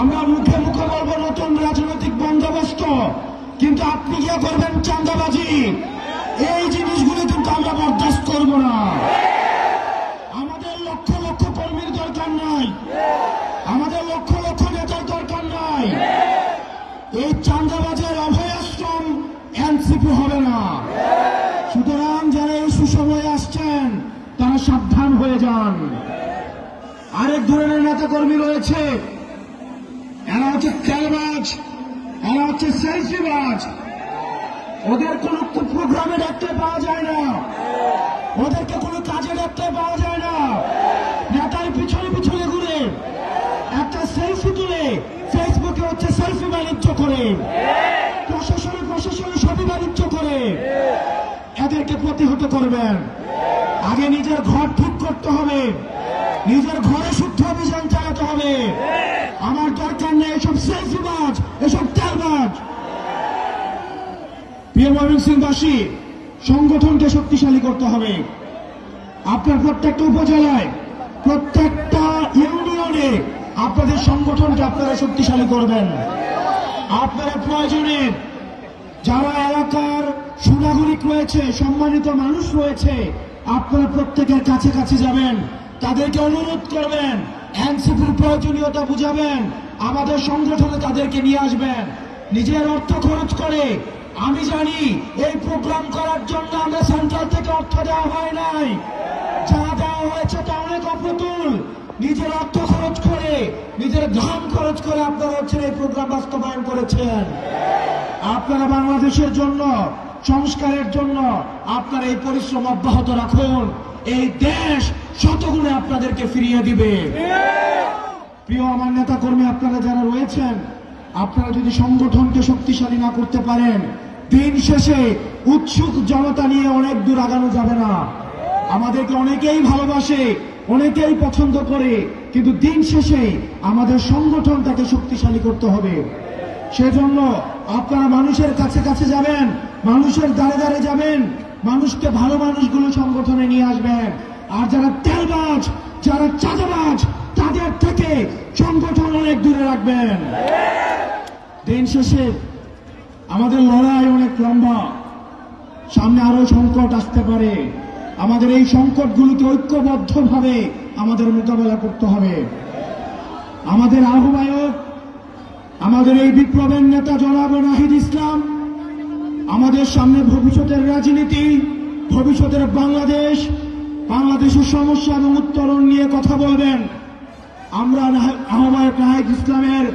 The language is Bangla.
আমরা মুখে মুখে বলব নতুন রাজনৈতিক বন্দোবস্ত, কিন্তু আপনি কি করবেন চাঁদাবাজি। এই জিনিসগুলো কিন্তু আমরা বরদাস্ত করব না। আমাদের লক্ষ লক্ষ কর্মীর দরকার নাই। আমাদের লক্ষ লক্ষ নেতার দরকার নাই। এই চাঁদাবাজের অভয়াশ্রম এনসিপি হবে না। সুতরাং যারা এই সুসময়ে আসছেন, তারা সাবধান হয়ে যান। আরেক ধরনের নেতা কর্মী রয়েছে। এরা হচ্ছে তেলবাজ এরা হচ্ছে সেলফিবাজ। ওদের কোন প্রোগ্রামে ডাকতে পাওয়া যায় না। ওদেরকে কোনো কাজে ডাকতে পাওয়া যায় না। নেতার পিছনে পিছনে ঘুরে একটা সেলফি তুলে ফেসবুকে হচ্ছে সেলফি বাণিজ্য করে। প্রশাসনে প্রশাসনে সবই বাণিজ্য করে। এদেরকে প্রতিহত করবেন। আগে নিজের ঘর ঠিক করতে হবে। নিজের ঘরে প্রিয় ময়মনসিংহবাসী সংগঠনকে শক্তিশালী করতে হবে। আপনার প্রত্যেকটা উপজেলায়, প্রত্যেকটা ইউনিয়নে আপনাদের সংগঠনকে আপনারা শক্তিশালী করবেন। আপনারা প্রয়োজনে যারা এলাকার সুনাগরিক রয়েছে, সম্মানিত মানুষ রয়েছে, আপনারা প্রত্যেকের কাছে কাছে যাবেন। তাদেরকে অনুরোধ করবেন, এনসিপির প্রয়োজনীয়তা বুঝাবেন, আমাদের সংগঠনে তাদেরকে নিয়ে আসবেন। নিজের অর্থ খরচ করে আমি জানি এই প্রোগ্রাম করার জন্য আমরা সেন্ট্রাল থেকে অর্থ দেওয়া হয় নাই। যা দেওয়া হয়েছে তা অনেক অপ্রতুল। নিজের অর্থ খরচ করে, নিজের ধন খরচ করে আপনারা হচ্ছেন এই প্রোগ্রাম বাস্তবায়ন করেছেন। আপনারা বাংলাদেশের জন্য, সংস্কারের জন্য আপনারা এই পরিশ্রম অব্যাহত রাখুন। এই দেশ শতগুণে আপনাদেরকে ফিরিয়ে দিবে। প্রিয় আমার নেতা কর্মী আপনারা যারা রয়েছেন, আপনারা যদি সংগঠনকে শক্তিশালী না করতে পারেন দিন শেষে উৎসুক জনতা নিয়ে অনেক দূর আগানো যাবে না। আমাদেরকে অনেকেই ভালোবাসে, অনেকেই পছন্দ করে, কিন্তু দিন শেষে আমাদের সংগঠনটাকে শক্তিশালী করতে হবে। সেজন্য আপনারা মানুষের কাছে কাছে যাবেন, মানুষের দ্বারে দ্বারে যাবেন, মানুষকে ভালো মানুষগুলো সংগঠনে নিয়ে আসবেন। আর যারা তেলবাজ, যারা চাঁদাবাজ, তাদের থেকে সংগঠন অনেক দূরে রাখবেন। দিন শেষে আমাদের লড়াই অনেক লম্বা। সামনে আরও সংকট আসতে পারে। আমাদের এই সংকটগুলোকে ঐক্যবদ্ধভাবে আমাদের মোকাবেলা করতে হবে। আমাদের আহ্বায়ক, আমাদের এই বিপ্লবের নেতা জনাব নাহিদ ইসলাম, আমাদের সামনে ভবিষ্যতের রাজনীতি, ভবিষ্যতের বাংলাদেশ, বাংলাদেশের সমস্যা এবং উত্তরণ নিয়ে কথা বলবেন। আমরা আহ্বায়ক নাহিদ ইসলামের